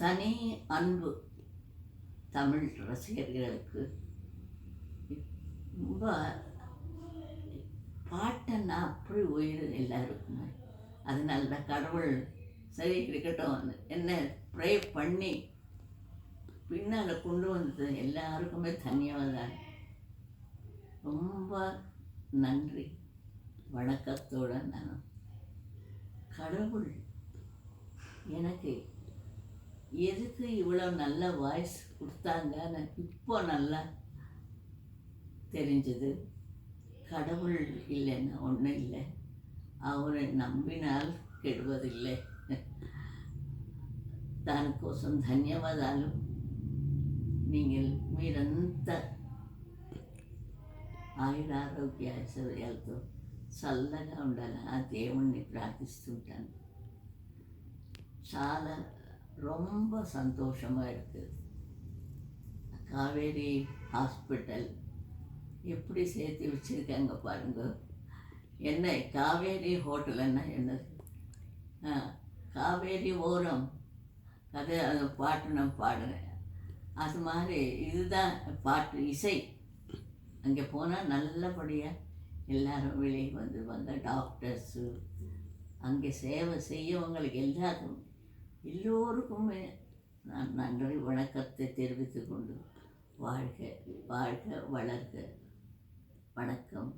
தனி அன்பு தமிழ் ரசிகர்களுக்கு ரொம்ப பாட்டன்னா அப்படி உயிர் எல்லாருக்குமே. அதனால தான் கடவுள் சரி இருக்கட்டும் என்ன ப்ரே பண்ணி பின்னால் கொண்டு வந்தது எல்லாருக்குமே தான் ரொம்ப நன்றி வணக்கத்தோடு நான் கடவுள் எனக்கு எதுக்கு இவ்வளோ நல்ல வாய்ஸ் கொடுத்தாங்கன்னு இப்போ நல்லா தெரிஞ்சது கடவுள் இல்லைன்னா ஒன்றும் இல்லை அவரை நம்பினால் கெடுவதில்லை దానికోసం ధన్యవాదాలు நீங்கள் మీరంత ఆయుర ఆరోగ్య ఐశ్వర్యాలతో చల్లగా ఉండాలని ఆ దేవుణ్ణి ప్రార్థిస్తుంటాను చాలా ரொம்ப சந்தோஷமாக இருக்குது. காவேரி ஹாஸ்பிட்டல் எப்படி சேர்த்து வச்சுருக்காங்க பாருங்க. என்ன காவேரி ஹோட்டல்னா என்னது? காவேரி ஓரம். கதை அந்த பாட்டு நான் பாடுறேன். அது மாதிரி இதுதான் பாட்டு இசை. அங்கே போனால் நல்லபடியாக எல்லாரும் வெளியே வந்து வந்த டாக்டர்ஸு அங்கே சேவை செய்யவங்களுக்கு எல்லாருக்கும் எல்லோருக்குமே நான் நன்றி வணக்கத்தை தெரிவித்துக் கொண்டு வாழ்க வாழ்க வளர்க. வணக்கம்.